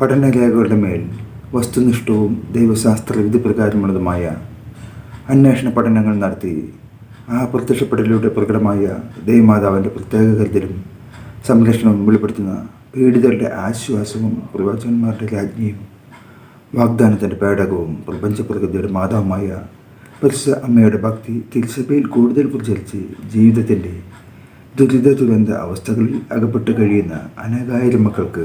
പഠനരേഖകളുടെ മേൽ വസ്തുനിഷ്ഠവും ദൈവശാസ്ത്ര വിധി പ്രകാരമുള്ളതുമായ അന്വേഷണ പഠനങ്ങൾ നടത്തി ആ പ്രത്യക്ഷപ്പെടലിലൂടെ പ്രകടമായ ദൈവമാതാവിന്റെ പ്രത്യേക കരുതലും സംരക്ഷണവും വെളിപ്പെടുത്തുന്ന പീഡിതരുടെ ആശ്വാസവും പ്രവാചകന്മാരുടെ രാജ്ഞിയും വാഗ്ദാനത്തിന്റെ പേടകവും പ്രപഞ്ച പ്രകൃതിയുടെ മാതാവുമായ പരിശുദ്ധ അമ്മയുടെ ഭക്തി തിരുസഭയിൽ കൂടുതൽ പ്രചരിച്ച് ജീവിതത്തിന്റെ ദുരിത ദുരന്ത അവസ്ഥകളിൽ അകപ്പെട്ട് കഴിയുന്ന അനേകായിരം മക്കൾക്ക്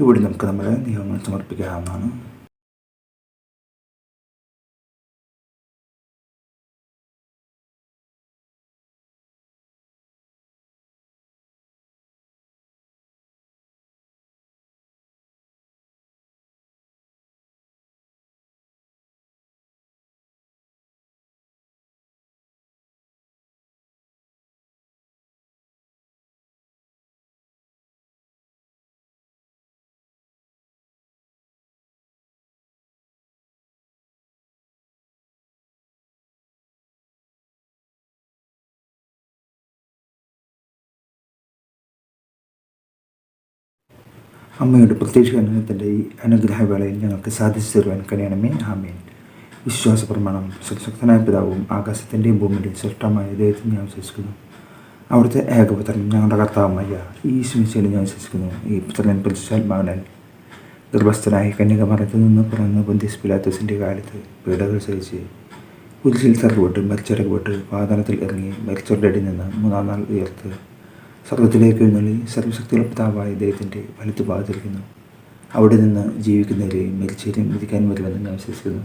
ഇവിടെ നമുക്ക് നമ്മുടെ നിയമങ്ങൾ സമർപ്പിക്കാവുന്നതാണ്. അമ്മയുടെ പ്രത്യക്ഷീകരണത്തിന്റെ ഈ അനുഗ്രഹവേളയിൽ ഞങ്ങൾക്ക് സാധിച്ചു തരുവാൻ കഴിയണമേ ആമേൻ. വിശ്വാസ പ്രമാണം സുശക്തനായ പിതാവും ആകാശത്തിന്റെയും ഭൂമിയുടെയും സൃഷ്ടമായ ദൈവത്തിൽ ഞാൻ വിശ്വസിക്കുന്നു. അവിടുത്തെ ഏകപുത്രൻ ഞങ്ങളുടെ കർത്താവുമായ ഈ ശുമിശയിൽ ഞാൻ വിശ്വസിക്കുന്നു. ഈ പുത്രൻ പരിശുദ്ധാത്മാവിനാൽ ഗർഭസ്ഥനായി കന്യകമരത്തിൽ നിന്ന് പിറന്ന പൊന്തിസ് പിലാത്തോസിന്റെ കാലത്ത് പീഡകൾ സഹിച്ച് കുരിശിൽ തറവിട്ട് മരിച്ചടക്കപ്പെട്ട് പാതാളത്തിൽ ഇറങ്ങി മരിച്ചവരുടെ അടിയിൽ നിന്ന് മൂന്നാം നാൾ ഉയർത്ത് സ്വർഗത്തിലേക്ക് എഴുന്നള്ളി സർവശക്തിയുള്ള പിതാവായ ദൈവത്തിന്റെ വലത്തു ഭാഗത്തിരിക്കുന്നു അവിടെ നിന്ന് ജീവിക്കുന്നവരെയും മരിച്ചവരെയും വിധിക്കാൻ വരുമെന്ന് ഞാൻ വിശ്വസിക്കുന്നു.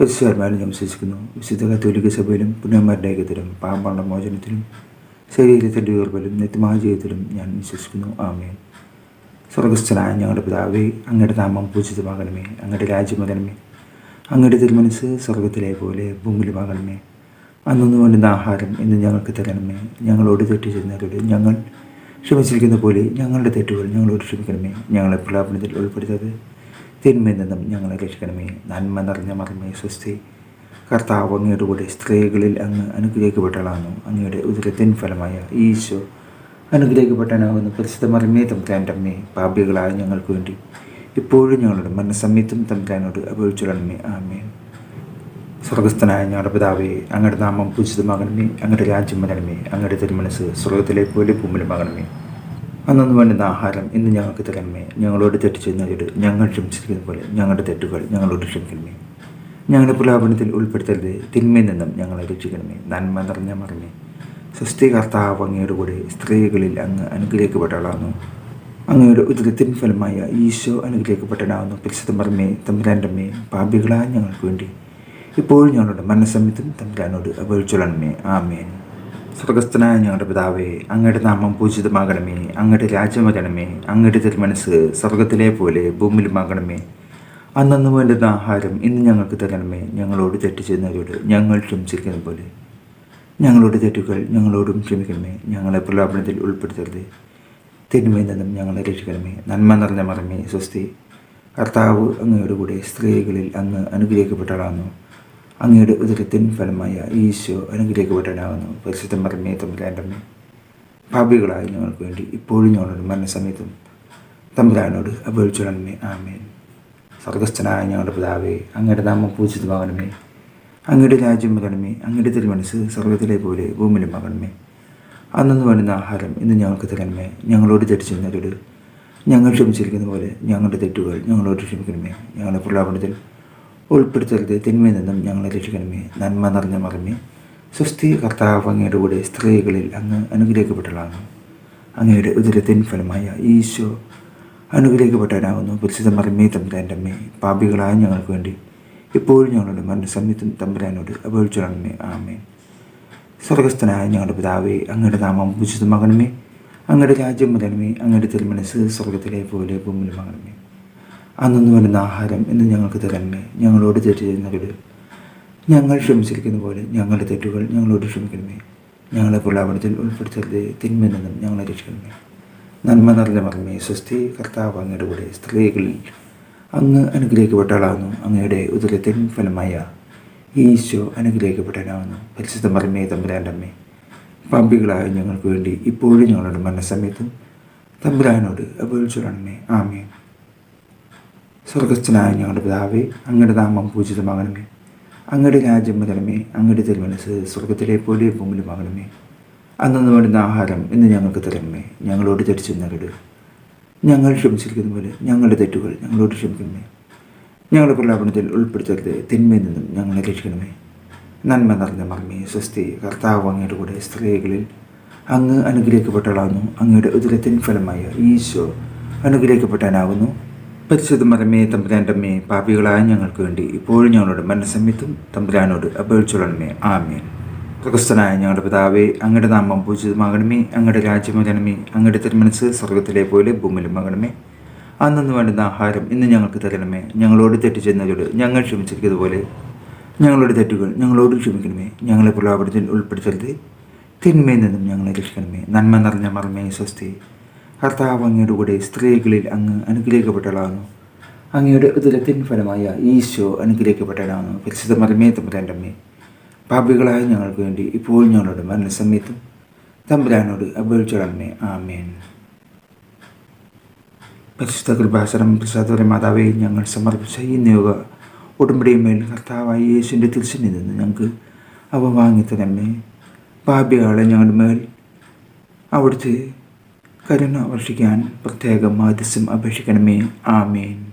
പരിശുദ്ധാത്മാവിൽ ഞാൻ വിശ്വസിക്കുന്നു. വിശുദ്ധ കത്തോലിക സഭയിലും പുണ്യന്മാരുടെ ഏകത്തിലും പാമ്പാണ്ട മോചനത്തിലും ശരീരത്തിന്റെ ഉയർവലും നിത്യമായ ജീവിതത്തിലും ഞാൻ വിശ്വസിക്കുന്നു. ആമേൻ. സ്വർഗസ്ഥനായ ഞങ്ങളുടെ പിതാവേ അങ്ങയുടെ നാമം പൂജിതമാകണമേ. അങ്ങയുടെ രാജ്യം അങ്ങയുടെ തിരുമനസ് സ്വർഗത്തിലെ പോലെ ഭൂമിയിലുമാകണമേ. അന്നു വേണ്ടുന്ന ആഹാരം ഇന്ന് ഞങ്ങൾക്ക് തരണമേ. ഞങ്ങളോട് തെറ്റ് ചെയ്യുന്നവരോട് ഞങ്ങൾ ക്ഷമിച്ചിരിക്കുന്ന പോലെ ഞങ്ങളുടെ തെറ്റുകൾ ഞങ്ങളോട് ക്ഷമിക്കണമേ. ഞങ്ങളെ പ്രലാപനത്തിൽ ഉൾപ്പെടുത്തത് തിന്മയിൽ നിന്നും ഞങ്ങളെ രക്ഷിക്കണമേ. നന്മ നിറഞ്ഞ മറമേ സ്വസ്തി. കർത്താവ് അങ്ങയുടെ കൂടെ സ്ത്രീകളിൽ അങ്ങ് അനുഗ്രഹിക്കപ്പെട്ടളാന്നു അങ്ങയുടെ ഉദരത്തിൻ ഫലമായ ഈശോ അനുഗ്രഹിക്കപ്പെട്ടനാകുന്ന പരിശുദ്ധ മറമേ തമ്പുരാന്റെ പാപികളായ ഞങ്ങൾക്ക് വേണ്ടി ഇപ്പോഴും ഞങ്ങളുടെ മനസ്സമ്യത്തും തമ്പുരാനോട് അപേക്ഷിച്ചിടണമേ ആമേൻ. സ്വർഗസ്ഥനായ ഞങ്ങളുടെ പിതാവേ അങ്ങയുടെ നാമം പൂജിതമാകണമേ അങ്ങയുടെ രാജ്യം വരണമേ അങ്ങയുടെ തിരുമനസ് സ്വർഗത്തിലെ പോലെ ഭൂമിലുമാകണമേ അന്നു വേണ്ടുന്ന ആഹാരം ഇന്ന് ഞങ്ങൾക്ക് തരണമേ. ഞങ്ങളോട് തെറ്റ് ചെയ്യുന്നവരോട് ഞങ്ങൾ ക്ഷമിച്ചിരിക്കുന്ന പോലെ ഞങ്ങളുടെ തെറ്റുകൾ ഞങ്ങളോട് ക്ഷമിക്കണമേ. ഞങ്ങളുടെ പുലാപനത്തിൽ ഉൾപ്പെടുത്തരുത് തിന്മയിൽ നിന്നും ഞങ്ങളെ രക്ഷിക്കണമേ. നന്മ നിറഞ്ഞ മറമേ. സ്വസ്തി കർത്താവ് കൂടെ സ്ത്രീകളിൽ അങ്ങ് അനുഗ്രഹിക്കപ്പെട്ടവളാകുന്നു. അങ്ങയുടെ ഉദരത്തിൻ ഫലമായ ഈശോ അനുഗ്രഹിക്കപ്പെട്ടനാകുന്നു പരിശുദ്ധ മറമേ തമ്പുരാന്റമ്മേ പാപികളായ ഞങ്ങൾക്ക് വേണ്ടി ഇപ്പോഴും ഞങ്ങളുടെ മനസ്സമ്യത്തും തമ്പുരാനോട് അപേക്ഷിച്ചോളണമേ ആമേൻ. സ്വർഗസ്ഥനായ ഞങ്ങളുടെ പിതാവേ അങ്ങയുടെ നാമം പൂജിതമാകണമേ. അങ്ങയുടെ രാജ്യം വരണമേ. അങ്ങയുടെ തിരുമനസ് സ്വർഗത്തിലെ പോലെ ഭൂമിയിലുമാകണമേ അന്നു വേണ്ടുന്ന ആഹാരം ഇന്ന് ഞങ്ങൾക്ക് തരണമേ. ഞങ്ങളോട് തെറ്റ് ചെയ്യുന്നവരോട് ഞങ്ങൾ ക്ഷമിച്ചിരിക്കുന്ന പോലെ. ഞങ്ങളുടെ തെറ്റുകൾ ഞങ്ങളോടും ക്ഷമിക്കണമേ. ഞങ്ങളെ പ്രലോഭനത്തിൽ ഉൾപ്പെടുത്തരുത്. തിന്മയിൽ നിന്നും ഞങ്ങളെ രക്ഷിക്കണമേ. നന്മ നിറഞ്ഞ മറമേ സ്വസ്തി. കർത്താവ് അങ്ങയുടെ കൂടെ സ്ത്രീകളിൽ അങ്ങ് അനുഗ്രഹിക്കപ്പെട്ടവളാകുന്നു. അങ്ങയുടെ ഉദരത്തിൻ ഫലമായ ഈശോ അനുഗ്രഹിക്കപ്പെട്ടവനാകുന്നു പരിശുദ്ധ മറമേ തമ്പുരാന്റമ്മേ ഭാവികളായി ഞങ്ങൾക്ക് വേണ്ടി ഇപ്പോഴും ഞങ്ങളുടെ മരണസമയത്തും തമ്പുരാനോട് അപേക്ഷിച്ചോളണമേ ആമേൻ. സ്വർഗസ്ഥനായ ഞങ്ങളുടെ പിതാവേ അങ്ങയുടെ നാമം പൂജിതമാകണമേ. അങ്ങയുടെ രാജ്യം മകണമേ അങ്ങയുടെ തിരുമനസ് സ്വർഗത്തിലെ പോലെ ഭൂമിയിലും മകണമേ അന്നു വരുന്ന ആഹാരം ഇന്ന് ഞങ്ങൾക്ക് തരണമേ. ഞങ്ങളോട് തെറ്റ് ചെയ്യുന്നവരോട് ഞങ്ങൾ ക്ഷമിച്ചിരിക്കുന്ന പോലെ ഞങ്ങളുടെ തെറ്റുകൾ ഞങ്ങളോട് ക്ഷമിക്കണമേ. ഞങ്ങളുടെ പ്രലാപനത്തിൽ ഉൾപ്പെടുത്തരുത്. തിന്മയിൽ നിന്നും ഞങ്ങളെ രക്ഷിക്കണമേ. നന്മ നിറഞ്ഞ മറമേ സ്വസ്തി കർത്താവ് അങ്ങയുടെ കൂടെ സ്ത്രീകളിൽ അങ്ങ് അനുഗ്രഹിക്കപ്പെട്ടതാണ് അങ്ങയുടെ ഉദരത്തിൻ ഫലമായ ഈശോ അനുഗ്രഹിക്കപ്പെട്ടവനാകുന്നു. പരിശുദ്ധ മറമേ തമ്പുരാന്റെ അമ്മേ പാപികളായ ഞങ്ങൾക്ക് വേണ്ടി ഇപ്പോഴും ഞങ്ങളുടെ മരണസമയത്തും തമ്പുരാനോട് അപേക്ഷിച്ചോളണമേ. ആമേ സ്വർഗസ്ഥനായ ഞങ്ങളുടെ പിതാവേ അങ്ങയുടെ നാമം വിശുദ്ധമാകണമേ. അങ്ങയുടെ രാജ്യം വരണമേ. അങ്ങയുടെ തിരുമനസ് സ്വർഗത്തിലെ പോലെ ഭൂമിയിൽ ഭൂമിയിലുമാകണമേ അന്നു വരുന്ന ആഹാരം എന്ന് ഞങ്ങൾക്ക് തരണമേ. ഞങ്ങളോട് തെറ്റ് ഞങ്ങൾ ക്ഷമിച്ചിരിക്കുന്ന പോലെ ഞങ്ങളുടെ തെറ്റുകൾ ഞങ്ങളോട് ക്ഷമിക്കണമേ. ഞങ്ങളെ പ്രലാപനത്തിൽ ഉൾപ്പെടുത്തരുത്. തിന്മയിൽ ഞങ്ങളെ രക്ഷിക്കണമേ. നന്മ നിറഞ്ഞ മറമേ സ്വസ്തി കർത്താവ് അങ്ങയുടെ കൂടെ സ്ത്രീകളിൽ അങ്ങ് അനുഗ്രഹിക്കപ്പെട്ടാളാകുന്നു അങ്ങയുടെ ഉദരത്തിൻ ഫലമായ ഈശോ അനുഗ്രഹിക്കപ്പെട്ടവനാകുന്നു. പരിശുദ്ധ മറമേ തമ്പുരാന്റെ അമ്മേ. പാമ്പികളായ ഞങ്ങൾക്ക് വേണ്ടി ഇപ്പോഴും ഞങ്ങളുടെ മരണസമയത്തും തമ്പുരാനോട് അപേക്ഷിച്ചോളണമേ ആമേ സ്വർഗസ്ഥനായ ഞങ്ങളുടെ പിതാവേ അങ്ങയുടെ നാമം പൂജിതമാകണമേ. അങ്ങയുടെ രാജ്യം മുതലമേ അങ്ങയുടെ തിരുമനസ് സ്വർഗത്തിലെ പോലെ ഭൂമിലുമാകണമേ അന്നു വേണ്ടുന്ന ആഹാരം ഇന്ന് ഞങ്ങൾക്ക് തരണമേ. ഞങ്ങളോട് തെറ്റിച്ചെന്നവരോട് ഞങ്ങൾ ക്ഷമിച്ചിരിക്കുന്ന പോലെ ഞങ്ങളുടെ തെറ്റുകൾ ഞങ്ങളോട് ക്ഷമിക്കണമേ. ഞങ്ങളുടെ പ്രലാപനത്തിൽ ഉൾപ്പെടുത്തരുത്. തിന്മയിൽ നിന്നും ഞങ്ങളെ രക്ഷിക്കണമേ. നന്മ നിറഞ്ഞ മർമ്മേ സ്വസ്തി കർത്താവ് അങ്ങയുടെ കൂടെ സ്ത്രീകളിൽ അങ്ങ് അനുഗ്രഹിക്കപ്പെട്ടവളാകുന്നു. അങ്ങയുടെ ഉദരത്തിൻ ഫലമായ ഈശോ അനുഗ്രഹിക്കപ്പെട്ടവനാകുന്നു. പരിശുദ്ധ മരമേ തമ്പുരാന്റെ അമ്മേ പാപികളായ ഞങ്ങൾക്ക് വേണ്ടി ഇപ്പോഴും ഞങ്ങളുടെ മനസ്സമ്മിത്തും തമ്പുരാനോട് അപേക്ഷിച്ചോളണമേ ആമേൻ. പ്രകസ്തനായ ഞങ്ങളുടെ പിതാവേ അങ്ങയുടെ നാമം പൂജിതമാകണമേ അങ്ങയുടെ രാജ്യം വരണമേ അങ്ങയുടെ തിരുമനസ് സ്വർഗത്തിലെ പോലെ ഭൂമിയിലും ആകണമേ അന്നു വേണ്ടുന്ന ആഹാരം ഇന്ന് ഞങ്ങൾക്ക് തരണമേ. ഞങ്ങളോട് തെറ്റ് ചെയ്യുന്നവരോട് ഞങ്ങൾ ക്ഷമിച്ചിരിക്കുന്നതുപോലെ ഞങ്ങളുടെ തെറ്റുകൾ ഞങ്ങളോട് ക്ഷമിക്കണമേ. ഞങ്ങളെ പ്രലോഭനത്തിൽ ഉൾപ്പെടുത്തരുത്. തിന്മയിൽ നിന്നും ഞങ്ങളെ രക്ഷിക്കണമേ. നന്മ നിറഞ്ഞ മറമേ സ്വസ്തി. കർത്താവ് അങ്ങയുടെ കൂടെ സ്ത്രീകളിൽ അങ്ങ് അനുഗ്രഹിക്കപ്പെട്ടതാകുന്നു അങ്ങയുടെ ഉദരത്തിൻ ഫലമായ ഈശോ അനുഗ്രഹിക്കപ്പെട്ടതാകുന്നു പരിശുദ്ധ മരമേ തമ്പുരാന്റെ അമ്മേ. പാപികളായ ഞങ്ങൾക്ക് വേണ്ടി ഇപ്പോൾ ഞങ്ങളുടെ മരണസമയത്തും തമ്പുരാനോട് അപേക്ഷിച്ചോളമേ ആമേൻ. പരിശുദ്ധ കൃപാസനം പ്രസാദപര മാതാവെ ഞങ്ങൾ സമർപ്പിച്ച ഈ നിയോഗ ഉടമ്പടിയുമേൽ കർത്താവായി യേശുവിന്റെ തിരിച്ചനിൽ നിന്ന് ഞങ്ങൾക്ക് അവ വാങ്ങിത്തരമ്മേ പാപികളെ ഞങ്ങളുടെ മേൽ അവിടുത്തെ കരുണ വർഷിക്കാൻ പ്രത്യേകം മാധ്യസ്യം അപേക്ഷിക്കണമേ. ആമേൻ.